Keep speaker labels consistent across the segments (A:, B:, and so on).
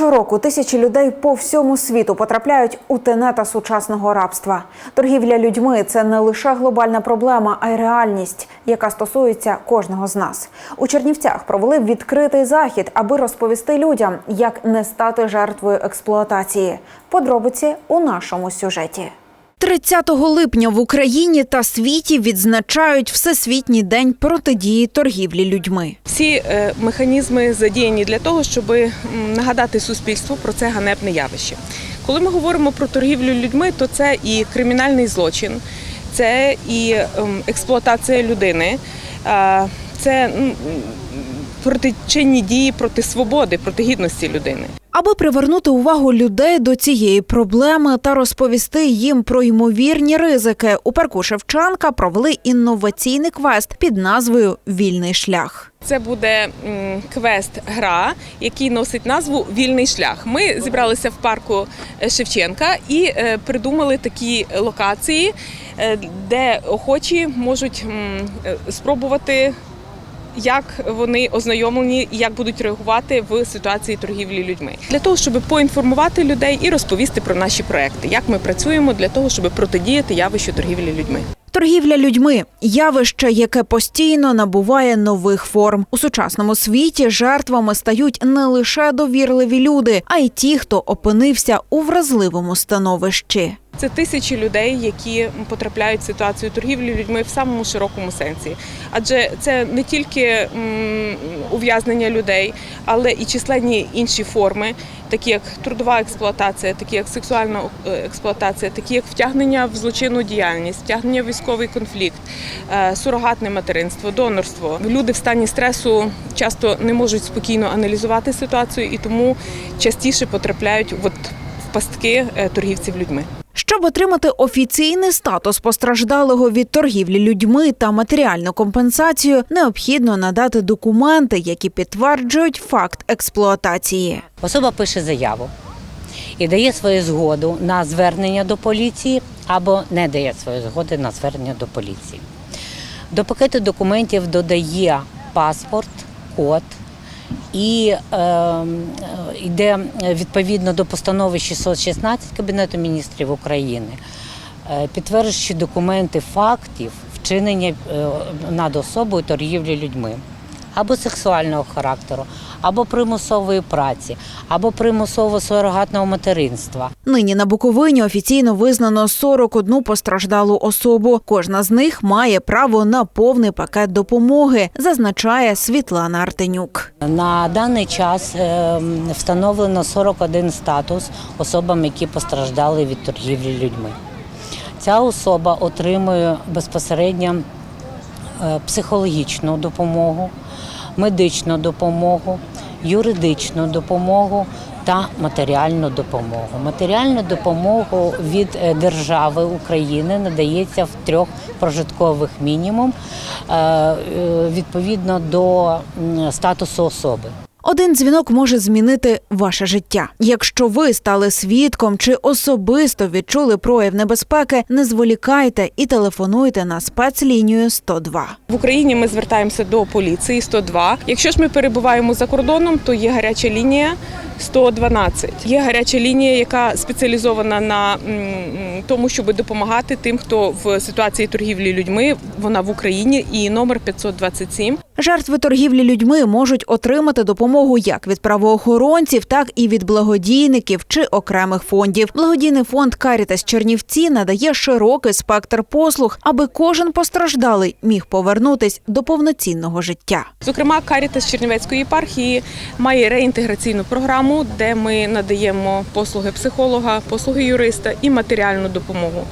A: Щороку тисячі людей по всьому світу потрапляють у тенета сучасного рабства. Торгівля людьми це не лише глобальна проблема, а й реальність, яка стосується кожного з нас. У Чернівцях провели відкритий захід, аби розповісти людям, як не стати жертвою експлуатації. Подробиці у нашому сюжеті. 30 липня в Україні та світі відзначають Всесвітній день протидії торгівлі людьми.
B: Всі е, механізми задіяні для того, щоб нагадати суспільству про це ганебне явище. Коли ми говоримо про торгівлю людьми, то це і кримінальний злочин, це і ем, експлуатація людини, це протичинні дії проти свободи, проти гідності людини.
A: Аби привернути увагу людей до цієї проблеми та розповісти їм про ймовірні ризики, у парку Шевченка провели інноваційний квест під назвою Вільний шлях.
B: Це буде квест-гра, який носить назву Вільний шлях. Ми зібралися в парку е, Шевченка і е, придумали такі локації, е, де охочі можуть спробувати. Як вони ознайомлені і як будуть реагувати в ситуації торгівлі людьми для того, щоб поінформувати людей і розповісти про наші проекти, як ми працюємо для того, щоб протидіяти явищу торгівлі людьми.
A: Торгівля людьми явище, яке постійно набуває нових форм. У сучасному світі жертвами стають не лише довірливі люди, а й ті, хто опинився у вразливому становищі.
B: Це тисячі людей, які потрапляють в ситуацію торгівлі людьми в самому широкому сенсі. Адже це не тільки ув'язнення людей, але і численні інші форми, такі як трудова експлуатація, такі як сексуальна е, експлуатація, такі як втягнення в злочинну діяльність, втягнення в військовий конфлікт, е, сурогатне материнство, донорство. Люди в стані стресу часто не можуть спокійно аналізувати ситуацію і тому частіше потрапляють от в пастки е, торгівців людьми.
A: Щоб отримати офіційний статус постраждалого від торгівлі людьми та матеріальну компенсацію, необхідно надати документи, які підтверджують факт експлуатації.
C: Особа пише заяву і дає свою згоду на звернення до поліції або не дає свою згоди на звернення до поліції. До пакету документів додає паспорт, код і е, е, йде відповідно до постанови 616 Кабінету міністрів України, е, підтверджуючи документи фактів вчинення е, над особою торгівлі людьми або сексуального характеру, або примусової праці, або примусово сурогатного материнства.
A: Нині на Буковині офіційно визнано 41 постраждалу особу. Кожна з них має право на повний пакет допомоги, зазначає Світлана Артенюк.
C: На даний час е, встановлено 41 статус особам, які постраждали від торгівлі людьми. Ця особа отримує безпосередньо е, психологічну допомогу, медичну допомогу, юридичну допомогу та матеріальну допомогу. Матеріальну допомогу від е, держави України надається в трьох прожиткових мінімум е, е, відповідно до статусу особи.
A: Один дзвінок може змінити ваше життя. Якщо ви стали свідком чи особисто відчули прояв небезпеки, не зволікайте і телефонуйте на спецлінію 102.
B: В Україні ми звертаємося до поліції 102. Якщо ж ми перебуваємо за кордоном, то є гаряча лінія 112. Є гаряча лінія, яка спеціалізована на тому, щоб допомагати тим, хто в ситуації торгівлі людьми. Вона в Україні і номер 527.
A: Жертви торгівлі людьми можуть отримати допомогу як від правоохоронців, так і від благодійників чи окремих фондів. Благодійний фонд Карітас Чернівці надає широкий спектр послуг, аби кожен постраждалий міг повернутись до повноцінного життя.
B: Зокрема, Карітас Чернівецької єпархії має реінтеграційну програму, де ми надаємо послуги психолога, послуги юриста і матеріальну допомогу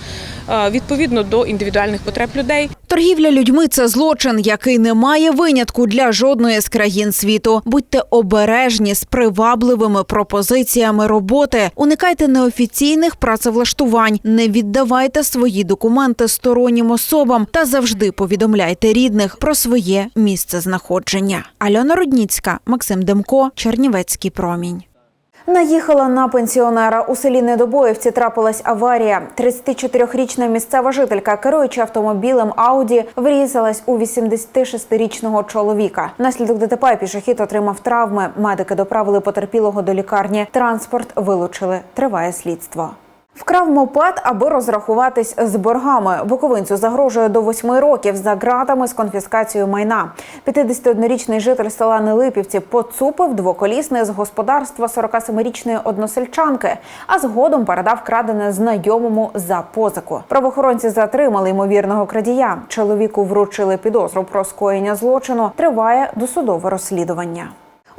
B: відповідно до індивідуальних потреб людей.
A: Торгівля людьми це злочин, який не має винятку для жодної з країн світу. Будьте обережні з привабливими пропозиціями роботи. Уникайте неофіційних працевлаштувань, не віддавайте свої документи стороннім особам та завжди повідомляйте рідних про своє місце знаходження. Альона Рудніцька, Максим Демко, Чернівецький промінь. Наїхала на пенсіонера у селі Недобоївці. Трапилась аварія. 34-річна місцева жителька, керуючи автомобілем Ауді, врізалась у 86-річного чоловіка. Наслідок ДТП пішохід отримав травми. Медики доправили потерпілого до лікарні. Транспорт вилучили. Триває слідство. Вкрав мопед, аби розрахуватись з боргами. Буковинцю загрожує до восьми років за ґратами з конфіскацією майна. 51-річний житель села Нелипівці поцупив двоколісне з господарства 47-річної односельчанки, а згодом передав крадене знайомому за позику. Правоохоронці затримали ймовірного крадія. Чоловіку вручили підозру про скоєння злочину. Триває досудове розслідування.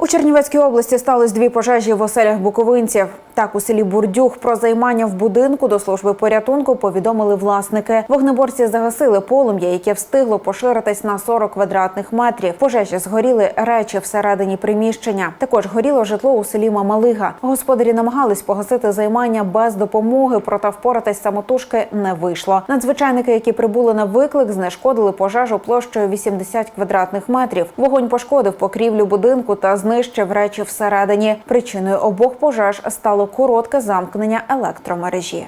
A: У Чернівецькій області стались дві пожежі в оселях буковинців. Так, у селі Бурдюх про займання в будинку до служби порятунку повідомили власники. Вогнеборці загасили полум'я, яке встигло поширитись на 40 квадратних метрів. Пожежі згоріли речі всередині приміщення. Також горіло житло у селі Мамалига. Господарі намагались погасити займання без допомоги, проте впоратись самотужки не вийшло. Надзвичайники, які прибули на виклик, знешкодили пожежу площею 80 квадратних метрів. Вогонь пошкодив покрівлю будинку та знищив речі всередині. Причиною обох пожеж стало коротке замкнення електромережі.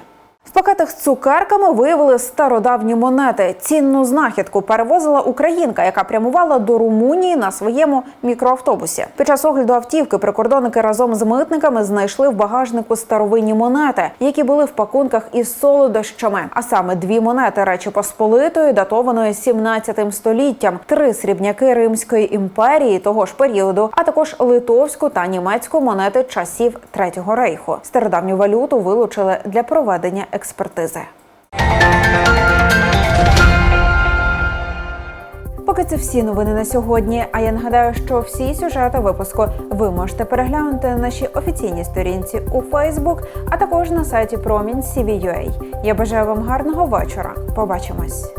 A: Пакетах з цукерками виявили стародавні монети. Цінну знахідку перевозила українка, яка прямувала до Румунії на своєму мікроавтобусі. Під час огляду автівки прикордонники разом з митниками знайшли в багажнику старовинні монети, які були в пакунках із солодощами. А саме дві монети Речі Посполитої, датованої 17 століттям, три срібняки Римської імперії того ж періоду, а також литовську та німецьку монети часів Третього рейху. Стародавню валюту вилучили для проведення експертизи. Поки це всі новини на сьогодні. А я нагадаю, що всі сюжети випуску ви можете переглянути на нашій офіційній сторінці у Facebook, а також на сайті Промінь CVUA. Я бажаю вам гарного вечора. Побачимось.